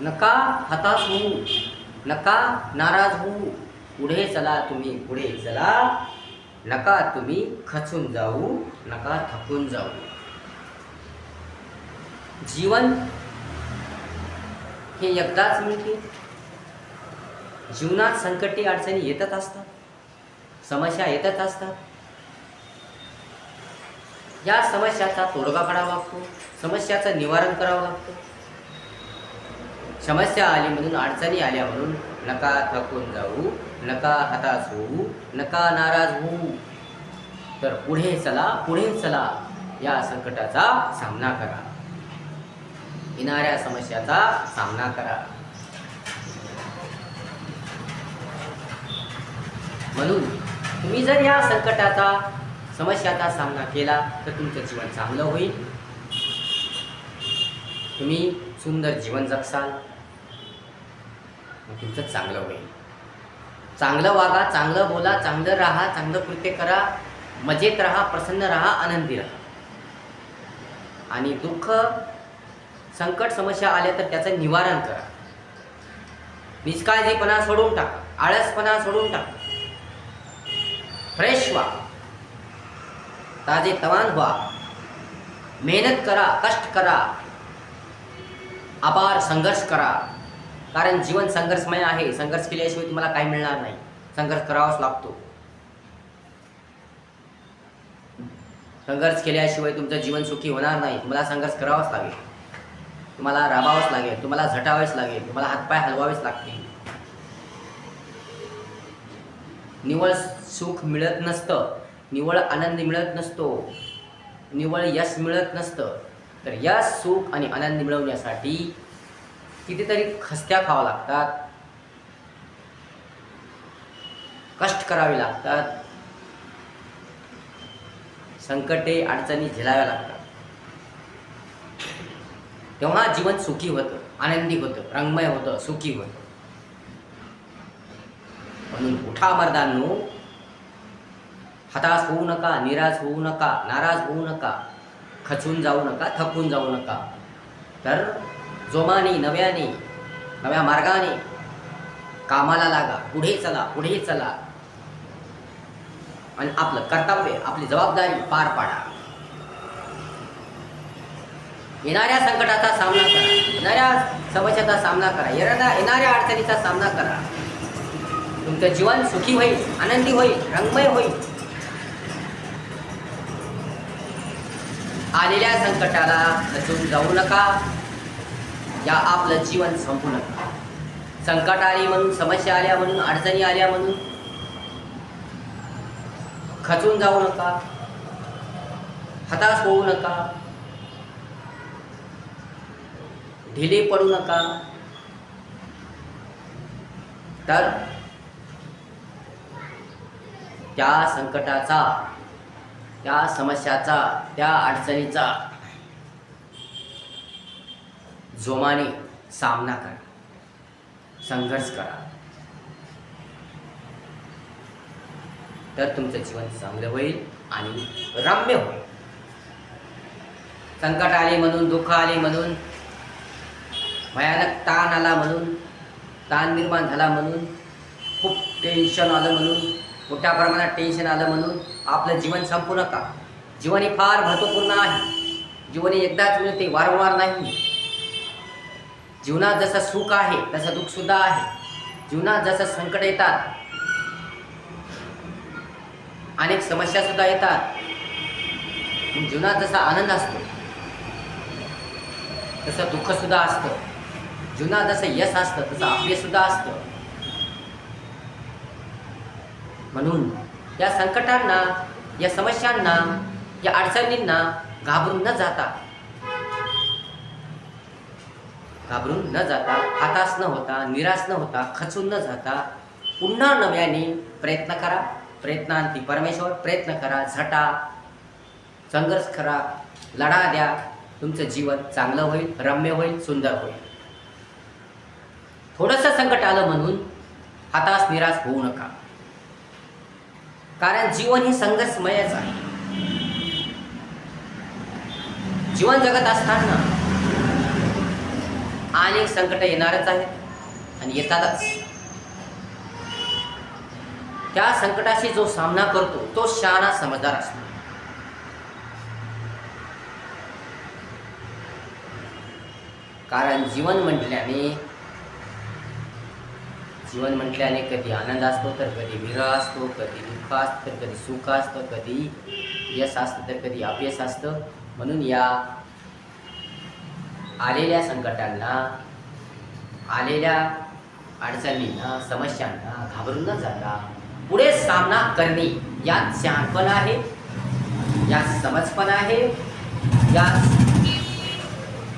नका हताश होऊ. नका नाराज होऊ. पुढे चला तुम्ही पुढे चला. नका तुम्ही खचून जाऊ नका थकून जाऊ. जीवन हे एकदाच मिळते. जीवनात संकटे अडचणी येतच असतात. समस्या येतच असतात. या समस्याचा तोडगा काढावा लागतो. समस्याचं निवारण करावं लागतं. समस्या आली म्हणून अडचणी आल्या म्हणून नका थकून जाऊ नका हताश होऊ नका नाराज होऊ. तर पुढे चला पुढे चला. या संकटाचा सामना करा. येणाऱ्या समस्याचा सामना करा. म्हणून तुम्ही जर या संकटाचा समस्याचा सामना केला तर तुमचं जीवन चांगलं होईल. तुम्ही सुंदर जीवन जगसाल. मग तुमचं चांगलं होईल. चांगलं वागा चांगलं बोला चांगलं राहा चांगलं कृत्य करा मजेत राहा प्रसन्न राहा आनंदी राहा. आणि दुःख संकट समस्या आल्या तर त्याचं निवारण करा. निष्काळजीपणा सोडून टाका आळसपणा सोडून टाका. फ्रेश व्हा. ताजे तवान व्हा. मेहनत करा कष्ट करा. अपार संघर्ष करा. कारण जीवन संघर्षमय आहे. संघर्ष केल्याशिवाय तुम्हाला काही मिळणार नाही. संघर्ष करावाच लागतो. संघर्ष केल्याशिवाय तुमचं जीवन सुखी होणार नाही. तुम्हाला संघर्ष करावाच लागेल. तुम्हाला राबावंच लागेल. तुम्हाला झटावेच लागेल. तुम्हाला हातपाय हलवावेच लागतील. निवळ सुख मिळत नसतं. निवळ आनंद मिळत नसतो. निवळ यश मिळत नसतं. तर यश सुख आणि आनंद मिळवण्यासाठी कितीतरी खस्त्या खावा लागतात. कष्ट करावे लागतात. संकटे अडचणी झेलाव्या लागतात. तेव्हा जीवन सुखी होतं आनंदी होतं रंगमय होतं सुखी होतं. म्हणून उठा मर्दांनो हताश होऊ नका निराश होऊ नका नाराज होऊ नका खचून जाऊ नका थकून जाऊ नका. तर जोमाने नव्याने नव्या मार्गाने कामाला लागा पुढे चला पुढे चला. आणि आपलं कर्तव्य आपली जबाबदारी पार पाडा. येणाऱ्या संकटाचा सामना करा. येणाऱ्या समस्याचा सामना करा. येणाऱ्या येणाऱ्या अडचणीचा सामना करा. तुमचं जीवन सुखी होईल आनंदी होईल रंगमय होईल. आलेल्या संकटाला नसून जाऊ नका. या आपलं जीवन संपू नका संकट आली म्हणून समस्या आल्या म्हणून अडचणी आल्या म्हणून. खचून जाऊ नका. हताश होऊ नका. ढिले पडू नका. तर त्या संकटाचा त्या समस्याचा त्या अडचणीचा जोमाने सामना करा संघर्ष करा. तर तुमचं जीवन चांगलं होईल आणि रम्य होईल. संकट आले म्हणून दुःख आले म्हणून भयानक ताण आला म्हणून ताण निर्माण झाला म्हणून खूप टेन्शन आलं म्हणून मोठ्या प्रमाणात टेन्शन आलं म्हणून आपलं जीवन संपू नका जीवन हे फार महत्त्वपूर्ण आहे. जीवन एकदाच मिळते वारंवार नाही. जीवनात जसं सुख आहे तसं दुःखसुद्धा आहे. जीवनात जसं संकट येतात अनेक समस्यासुद्धा येतात. जीवनात जसा आनंद असतो तसं दुःखसुद्धा असतं. जीवनात जसं यश असतं तसं अपयशसुद्धा असतं. म्हणून या संकटांना या समस्यांना या अडचणींना घाबरून न जाता घाबरून न जाता हातास न होता निराश न होता खचून न जाता पुन्हा नव्याने प्रयत्न करा. प्रयत्नांती परमेश्वर प्रयत्न करा झटा संघर्ष करा लढा द्या. तुमचं जीवन चांगलं होईल रम्य होईल सुंदर होईल. थोडंसं संकट आलं म्हणून हातास निराश होऊ नका. कारण जीवन हे संघर्षमयच आहे. जीवन जगत असताना अनेक संकट येणारच आहेत. आणि येतातच. त्या संकटाशी जो सामना करतो तो शहाणा समजदार असतो. कारण जीवन म्हटल्याने जीवन म्हटल्याने कधी आनंद असतो तर कधी विरह असतो कधी दुःख असतं तर कधी सुख असतं कधी यश असतं तर कधी अपयश असतं. म्हणून या आलेल्या संकटांना आलेल्या अडचणींना समस्यांना घाबरून न जाता पुढे सामना करणे यात शहाणपण आहे यात समजपण आहे यात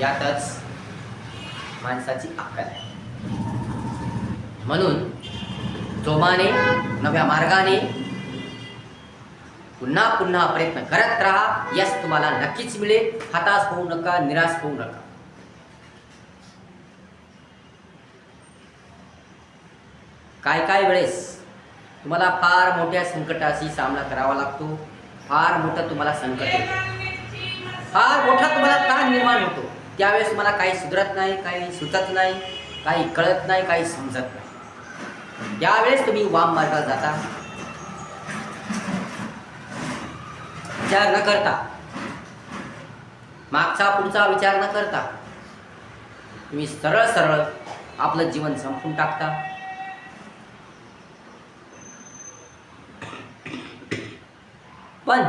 यातच माणसाची अक्कल आहे. म्हणून जोमाने नव्या मार्गाने पुन्हा पुन्हा प्रयत्न करत राहा यश तुम्हाला नक्कीच मिळेल हताश होऊ नका निराश होऊ नका. काय काय वेळेस तुम्हाला फार मोठ्या संकटाशी सामना करावा लागतो फार मोठं तुम्हाला संकट येतो. फार मोठा तुम्हाला ताण निर्माण होतो. त्यावेळेस तुम्हाला काही सुधरत नाही काही सुचत नाही काही कळत नाही काही समजत नाही. त्यावेळेस तुम्ही वाम मार्गाला जाता. विचार न करता. मागचा पुढचा विचार न करता तुम्ही सरळ सरळ आपलं जीवन संपून टाकता. पण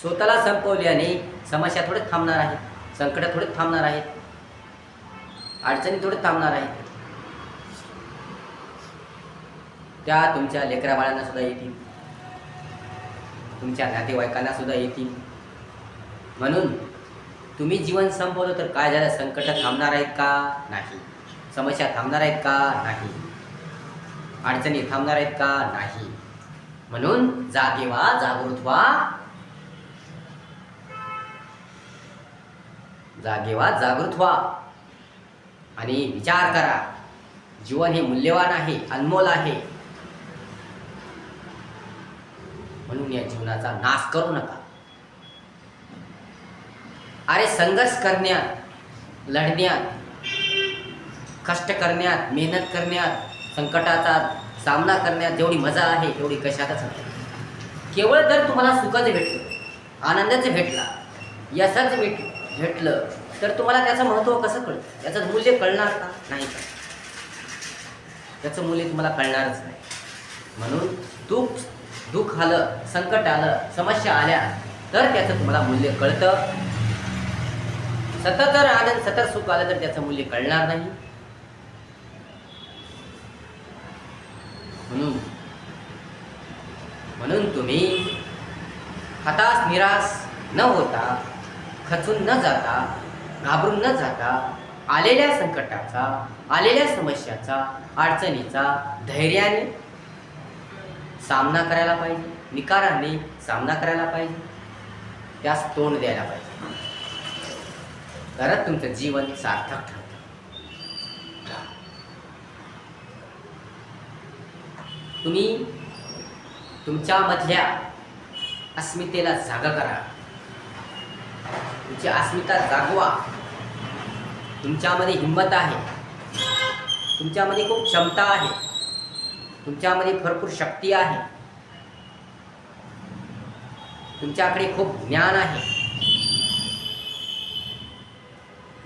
स्वतःला संपवल्याने समस्या थोडे थांबणार आहेत संकट थोडे थांबणार आहेत. अडचणी थोडे थांबणार आहेत. त्या तुमच्या लेकरा बाळांना सुद्धा येतील. तुमच्या नातेवाईकांना सुद्धा येतील. म्हणून तुम्ही जीवन संपवलं तर काय झालं? संकट थांबणार आहेत का? नाही. समस्या थांबणार आहेत का? नाही. अडचणी थांबणार आहेत का? नाही. म्हणून जागे वा जागृत व्हा जागे जागृत व्हा आणि विचार करा. जीवन हे मूल्यवान आहे अनमोल आहे. म्हणून या जीवनाचा नाश करू नका. अरे संघर्ष करण्यात लढण्यात कष्ट करण्यात मेहनत करण्यात संकटाचा सामना करण्यात जेवढी मजा आहे तेवढी कशातच नाही. केवळ जर तुम्हाला सुखच भेटलं आनंदाचं भेटला यशाचं भेट भेटलं तर तुम्हाला त्याचं महत्त्व कसं कळतं? त्याचं मूल्य कळणार का? नाही का त्याचं मूल्य तुम्हाला कळणारच नाही. म्हणून दुःख दुःख आलं संकट आलं समस्या आल्या तर त्याचं तुम्हाला मूल्य कळतं. सतत जर आनंद सतत सुख आलं तर त्याचं मूल्य कळणार नाही. म्हणून. म्हणून तुम्ही हताश निराश न होता खचून न जाता घाबरून न जाता आलेल्या संकटाचा आलेल्या समस्याचा अडचणीचा धैर्याने सामना करायला पाहिजे निकाराने सामना करायला पाहिजे त्यास तोंड द्यायला पाहिजे. तरच तुमचं जीवन सार्थक ठरतं तुम्ही तुमच्यामधल्या अस्मितेला जागा करा. तुमची अस्मिता जागवा. तुमच्यामध्ये हिंमत आहे. तुमच्यामध्ये खूप क्षमता आहे. तुमच्यामध्ये भरपूर शक्ती आहे. तुमच्याकडे खूप ज्ञान आहे.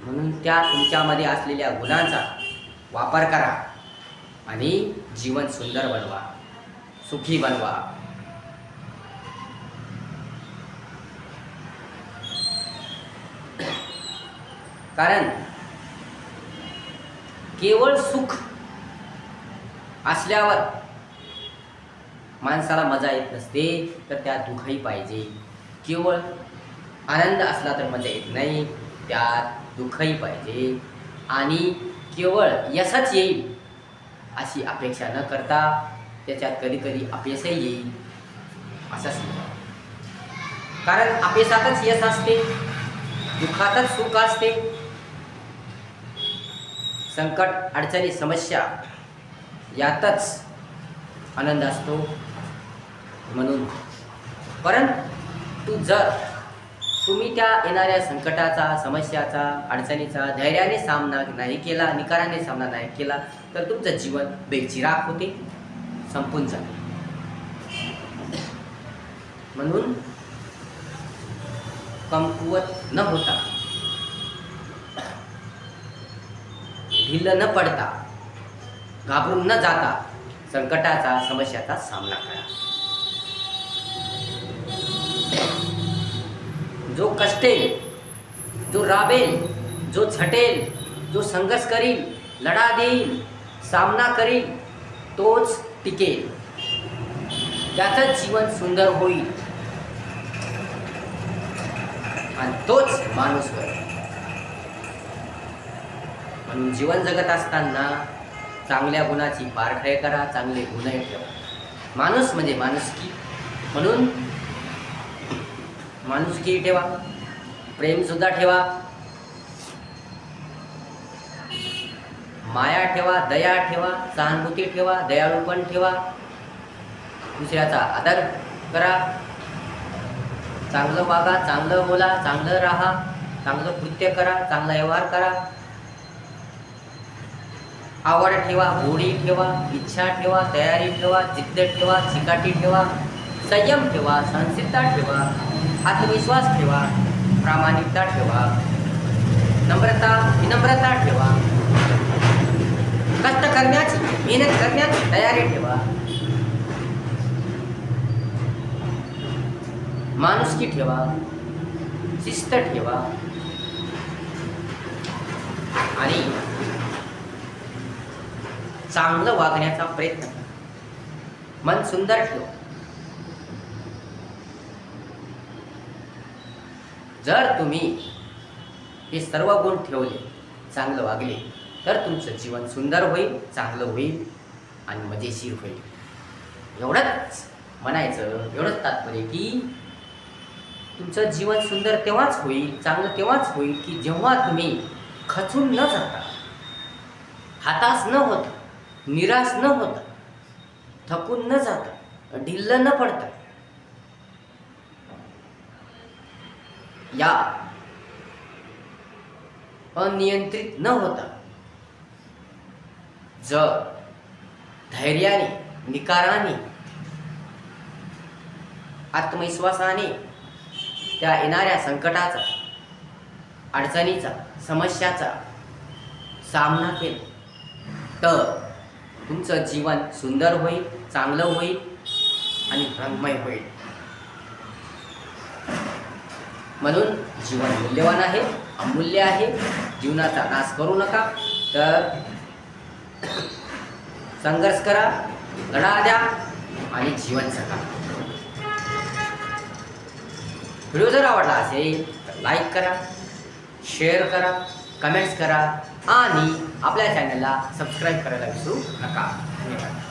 म्हणून त्या तुमच्यामध्ये असलेल्या गुणांचा वापर करा. आणि जीवन सुंदर बनवा सुखी बनवा. कारण केवळ सुख असल्यावर माणसाला मजा येत नसते तर त्यात दुःखही पाहिजे. केवळ आनंद असला तर मजा येत नाही त्यात दुःखही पाहिजे. आणि केवळ यशच येईल अशी अपेक्षा न करता त्याच्यात कधी कधी अपयशही येईल असं कारण अपयशातच यश असते दुःखातच सुख असते. संकट अडचणी समस्या यातच आनंद असतो म्हणून. परंतु जर तुम्ही त्या येणाऱ्या संकटाचा समस्याचा अडचणीचा धैर्याने सामना नाही केला निकाराने सामना नाही केला तर तुमचं जीवन बेचिराग होते संपून जाते. म्हणून कमकुवत न होता ढिल्ल न पडता घाबरून न जाता संकटाचा समस्याचा सामना करा. जो कष्टेल जो राबेल जो झटेल जो संघर्ष करील लढा देईल सामना करील तोच टिकेल. त्याचं जीवन सुंदर होईल. आणि तोच माणूस होईल. म्हणून जीवन जगत असताना चांगल्या गुणाची पारखळ करा चांगले गुणही ठेवा. माणूस म्हणजे माणुसकी. म्हणून माणुसकी ठेवा प्रेमसुद्धा ठेवा. माया ठेवा दया ठेवा सहानुभूती ठेवा दयाळूपण ठेवा. दुसऱ्याचा आदर करा. चांगलं वागा चांगलं बोला चांगलं राहा चांगलं कृत्य करा चांगला व्यवहार करा. आवड ठेवा गोडी ठेवा इच्छा ठेवा तयारी ठेवा जिद्द ठेवा चिकाटी ठेवा संयम ठेवा सहनशीलता ठेवा. आत्मविश्वास ठेवा प्रामाणिकता ठेवा नम्रता विनम्रता ठेवा. कष्ट करण्याची मेहनत करण्याची तयारी ठेवा. माणुसकी ठेवा शिस्त ठेवा. आणि चांगलं वागण्याचा प्रयत्न मन सुंदर ठेवा. जर तुम्ही हे सर्व गुण ठेवले चांगलं वागले तर तुमचं जीवन सुंदर होईल चांगलं होईल आणि मजेशीर होईल. एवढंच म्हणायचं एवढंच तात्पर्य की तुमचं जीवन सुंदर तेव्हाच होईल चांगलं तेव्हाच होईल की जेव्हा तुम्ही खचून न जाता हातास न होता निराश न होता थकून न जाता ढिल्ल न पडता या. अनियंत्रित न होता. जर धैर्याने निकाराने आत्मविश्वासाने त्या येणाऱ्या संकटाचा अडचणीचा समस्याचा सामना केला. तर तुमचं जीवन सुंदर होईल चांगलं होईल आणि रंगमय होईल. म्हणून जीवन मूल्यवान आहे अमूल्य आहे जीवनाचा नाश करू नका. तर संघर्ष करा लढा द्या आणि जीवन जगा. व्हिडिओ जर आवडला असेल तर लाईक करा शेअर करा कमेंट्स करा आणि आपल्या चॅनलला सबस्क्राईब करायला विसरू नका. धन्यवाद.